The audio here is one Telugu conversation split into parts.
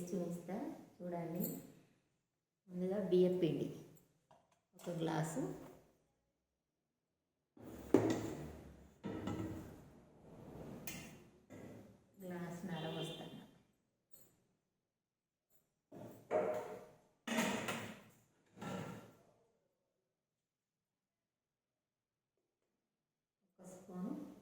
చేసి చూపిస్తా చూడండి. ముందుగా బియ్యం పిండి. ఒక గ్లాసు. గ్లాస్ నర వస్తాను ఒక స్పూను.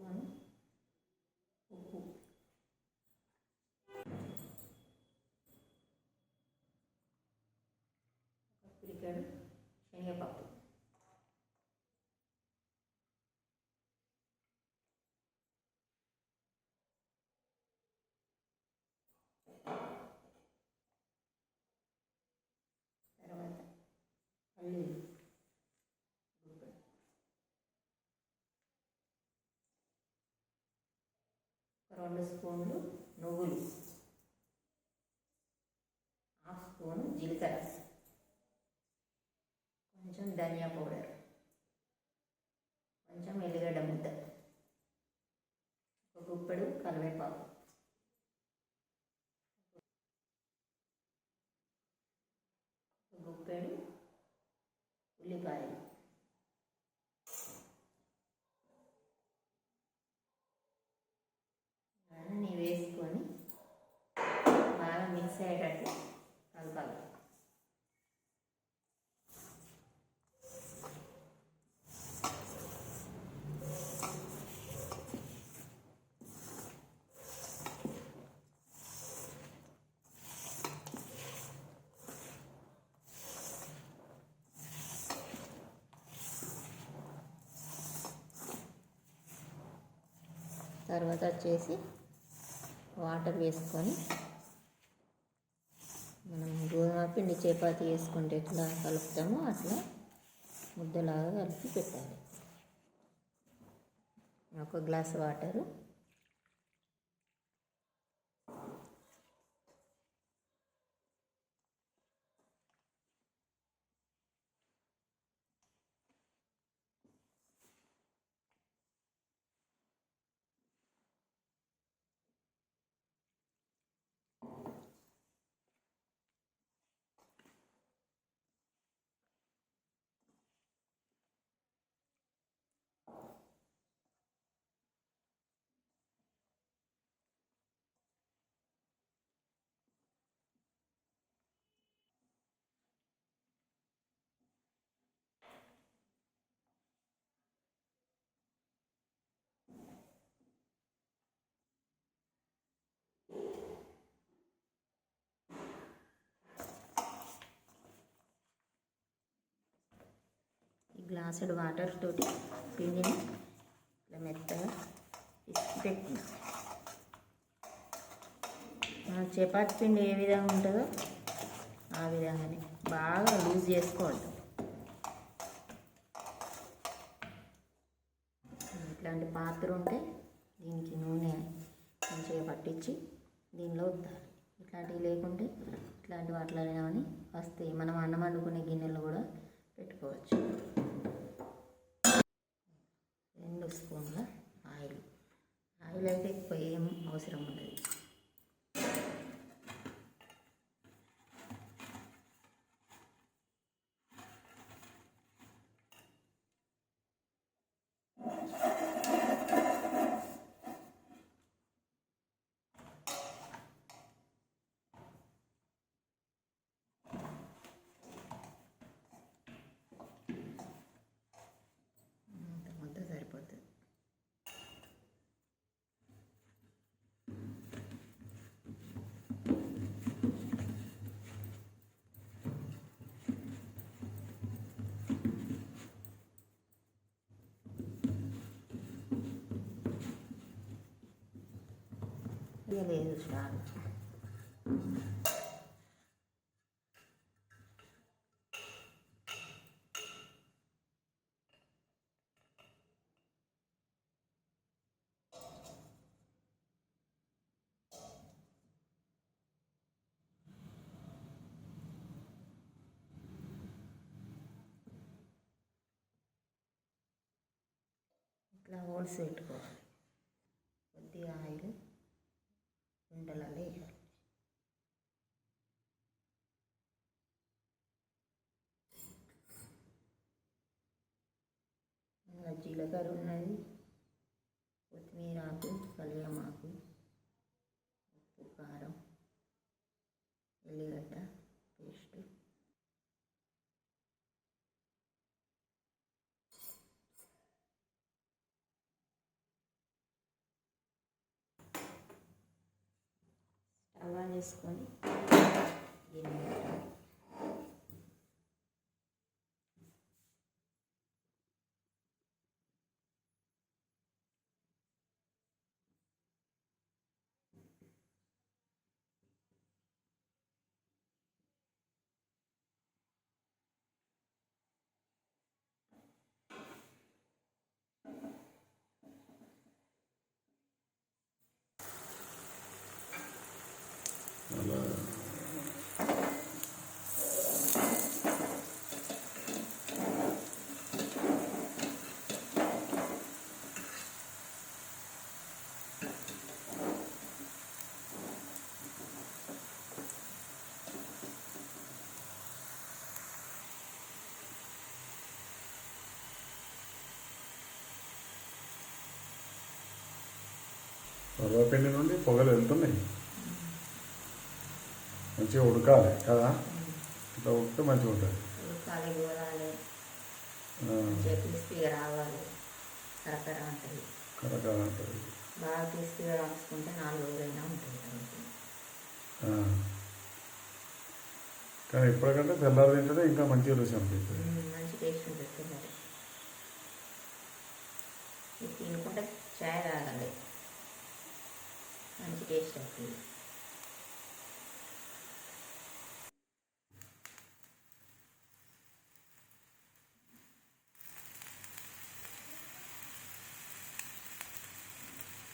ఒక స్పూను ఉప్పు ఒక పిడికెడు శనగపప్పు తర్వాత పల్లీలు గుప్పెడు ఒక రెండు స్పూన్లు నువ్వులు. హాఫ్ స్పూను జీలకర్ర. కొంచెం ధనియా పౌడర్. కొంచెం ఎల్లిగడ్డ ముద్ద. ఒక గుప్పెడు కరివేపాకు ఒక గుప్పెడు ఉల్లిపాయలు అన్నీ వేసుకొని బాగా మిక్స్ అయ్యేటట్టు ఉండాలి. తర్వాత వచ్చేసి వాటర్ వేసుకొని పిండి చపాతి వేసుకుంటే ఎట్లా కలుపుతామో అట్లా ముద్దలాగా కలిపి పెట్టాలి. ఒక గ్లాస్ వాటరు. గ్లాసుడు వాటర్ తోటి పిండిని ఇట్లా మెత్తగా పిసికి మన చపాతి పిండి ఏ విధంగా ఉంటుందో ఆ విధంగానే బాగా లూజ్ చేసుకోవాలి. ఇట్లాంటి పాత్ర ఉంటే దీనికి నూనె మంచిగా పట్టించి దీనిలో వద్దాలి ఇట్లాంటివి లేకుంటే ఇట్లాంటి వాటిలో కానీ వస్తాయి. మనం అన్నం వండుకునే గిన్నెలు కూడా పెట్టుకోవచ్చు. రెండు స్పూన్ల ఆయిల్. ఆయిల్ అయితే ఎక్కువ ఏం అవసరం ఉండదు. Yere yürüyeceğim. ఇట్లా హోల్సేల్ కొద్దిగా ఆయిల్ ఉండలలో వేయాలి అందులో జీలకర్ర ఉన్నది కొత్తిమీర ఆకు కలియమాకు ఉప్పు కారం ఎల్లిగడ్డ వేసుకొని సర్వపిండి నుండి పొగలు వెళ్తున్నాయి. మంచిగా ఉడకాలి కదా? ఇట్లా ఉడికితే మంచిగా ఉంటుంది. కరకర ఉంటుంది. బాగా క్రిస్పీగా రాసుకుంటే నాలుగు రోజులైనా ఉంటుంది. కానీ ఇప్పటికంటే తెల్లారి తింటేనే ఇంకా మంచి రుచి అనిపిస్తుంది. మంచి టేస్ట్ ఉంటుంది తినుకుంటే చాయ్ తాగాలి. టేస్ట్ వస్తుంది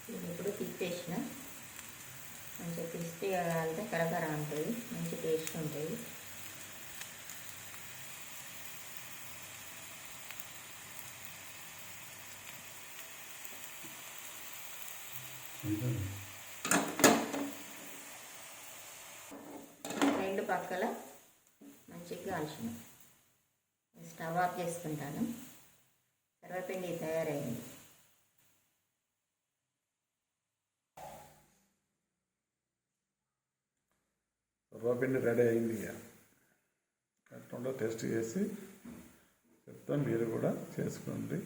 దీన్ని ఇప్పుడు తిప్పేసిన మంచిగా క్రిస్పీగా కాలితే కరకర ఉంటుంది మంచి టేస్ట్ ఉంటుంది అంతేనా? you. పక్కల మంచిగా కాల్చిన స్టవ్ ఆఫ్ చేసుకుంటాను. సర్వపిండి తయారైంది. సర్వపిండి రెడీ అయింది ఇక. ఎట్లా చేసి చెప్తాను మీరు కూడా చేసుకోండి.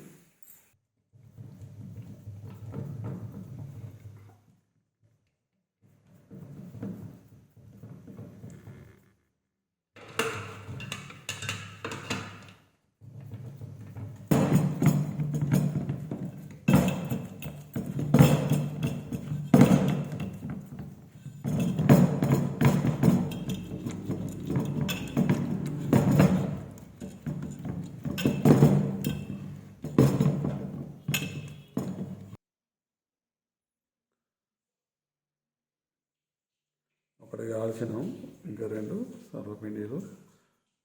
ఒకటి కాల్చినాం ఇంకా రెండు. సర్వపిండిలు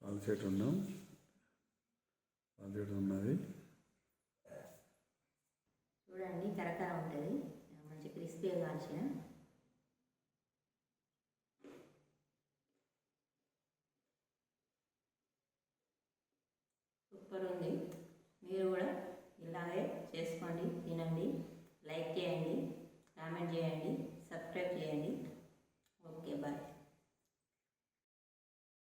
కాల్చేటి ఉన్నాం. కాల్చేటి ఉన్నది. చూడండి కరకర ఉంటుంది. మంచి క్రిస్పీగా కాల్చిన. సూపర్ ఉంది. మీరు కూడా ఇలాగే చేసుకోండి తినండి లైక్ చేయండి కామెంట్ చేయండి సబ్స్క్రైబ్ చేయండి. Okay bye